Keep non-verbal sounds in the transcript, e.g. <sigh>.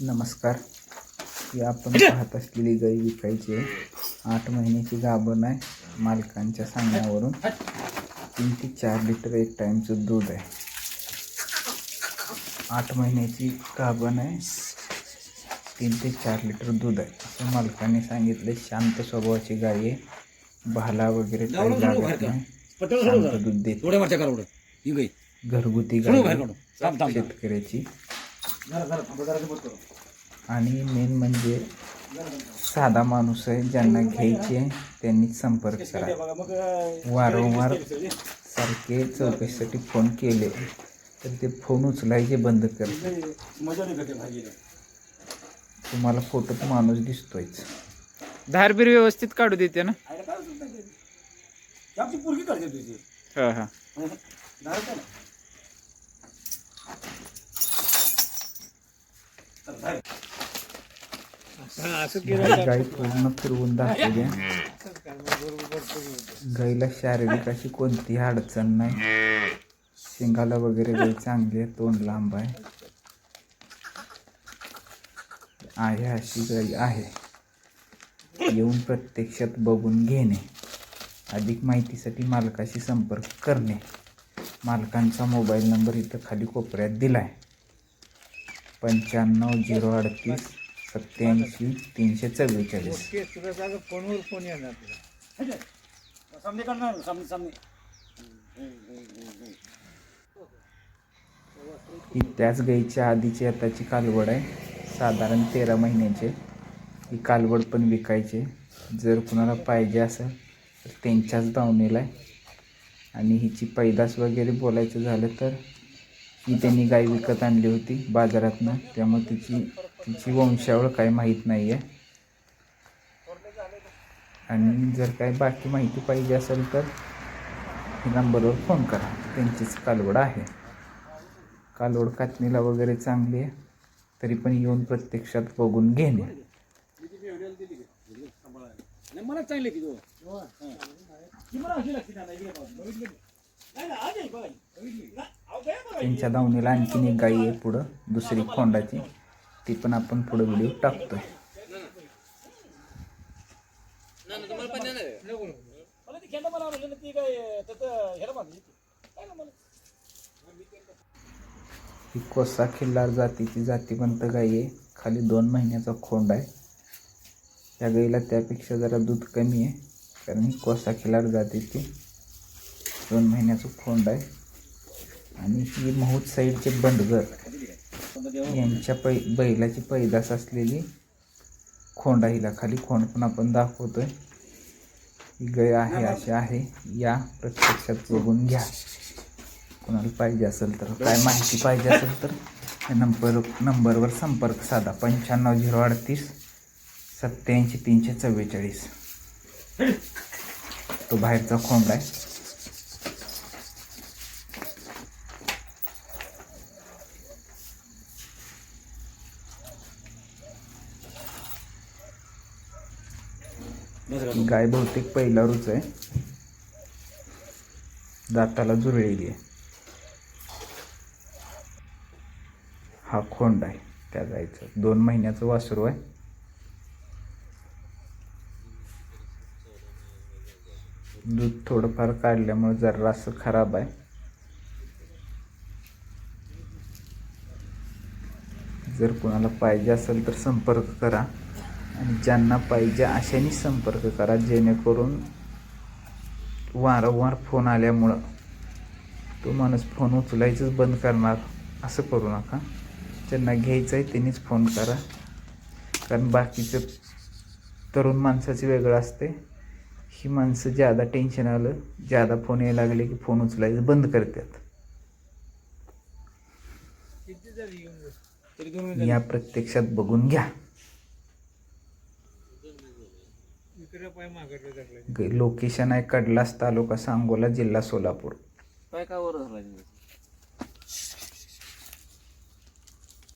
नमस्कार. ही आपण पाहत असलेली गाई विकायची आहे. आठ महिन्याची गाभण आहे मालकांच्या सांगण्यावरून. तीन ते चार लिटर एक टाईमचं दूध आहे. आठ महिन्याची गाभण आहे. तीन ते चार लिटर दूध आहे. असं मालकाने सांगितलं. शांत स्वभावाची गाय आहे. भाला वगैरे काही लागत नाही. शांत दूध देते. ही घरगुती गाय शेतकऱ्याची. आणि मेन म्हणजे साधा माणूस आहे ज्यांना घ्यायची आहे त्यांनीच संपर्क करा. बघा मग अं, वारंवार सारखे चौकशीसाठी फोन केले. तर ते फोन उचलायचे बंद कर तुम्हाला फोटोत माणूस दिसतोयच. धारबीर व्यवस्थित काढू देते ना. ही हा <laughs> हा धारते ना चल, धार. गाय पूर्ण फिरवून दाखवली. गाईला शारीरिक अशी कोणतीही अडचण नाही. शिंगाला वगैरे गाय चांगली आहे तोंड लांब आहे. आहे अशी गाई आहे. येऊन प्रत्यक्षात बघून घेणे. अधिक माहितीसाठी मालकाशी संपर्क करणे. मालकांचा मोबाईल नंबर इथं खाली कोपऱ्यात दिला आहे पंच्याण्णव झिरो अडतीस सत्याऐंशी तीनशे चव्वेचाळीस. फोनवर फोन येणार ही त्याच गाईच्या आधीची आताची कालवड आहे. साधारण तेरा महिन्याचे. ही कालवड पण विकायचे. जर कुणाला पाहिजे असेल तर त्यांच्याच दावणीला आहे. आणि हिची पैदास वगैरे बोलायचं झालं तर ही त्यांनी गाय विकत आणली होती बाजारातनं. त्यामुळे तिची तिची वंशावळ काही माहीत नाही आहे आणि जर काय बाकी माहिती पाहिजे असेल तर ही नंबरवर फोन करा. त्यांचीच कालवड आहे. कालवड कातणीला वगैरे चांगली आहे. तरी पण येऊन प्रत्यक्षात बघून घेणे नाही मला त्यांच्या धावणीला आणखीन एक गाई आहे पुढं दुसरी खोंडाची. ती पण आपण पुढं व्हिडिओ टाकतोय. ही कोसा खिल्लार जातीची जातीवंत गाई आहे. खाली दोन महिन्याचा खोंड आहे. या गाईला त्यापेक्षा जरा दूध कमी आहे. कारण ही कोसा खिल्लार जातीची दोन महिन्याचं खोंड आहे. आणि ही महूत साईडचे बंडगर यांच्या पै बैलाची पैदास असलेली खोंडा हिला खाली खोंड पण आपण दाखवतोय. ही गाय आहे अशी आहे. या प्रत्यक्षात बघून घ्या. कोणाला पाहिजे असेल तर काय माहिती पाहिजे असेल तर नंबर नंबरवर संपर्क साधा. पंच्याण्णव झिरो अडतीस सत्याऐंशी तीनशे चव्वेचाळीस. तो बाहेरचा खोंड आहे. गाय बहुतेक पहिल्यावरच आहे. दाताला जुळलेली आहे. हा खोंड आहे त्या गायचं. दोन महिन्याचं वासरू आहे. दूध थोडंफार काढल्यामुळे जरा असं खराब आहे. जर कुणाला पाहिजे असेल तर संपर्क करा. आणि ज्यांना पाहिजे अशाने संपर्क करा जेणेकरून वारंवार फोन आल्यामुळं तो माणूस फोन उचलायचंच बंद करणार. असं करू नका. ज्यांना घ्यायचं आहे त्यांनीच फोन करा. कारण बाकीचं तरुण माणसाचं वेगळं असते ही माणसं ज्यादा टेन्शन आलं ज्यादा फोन यायला लागले की फोन उचलायचं बंद करतात. या प्रत्यक्षात बघून घ्या. लोकेशन आहे कडलास तालुका सांगोला जिल्हा सोलापूर. काय काय वर झाला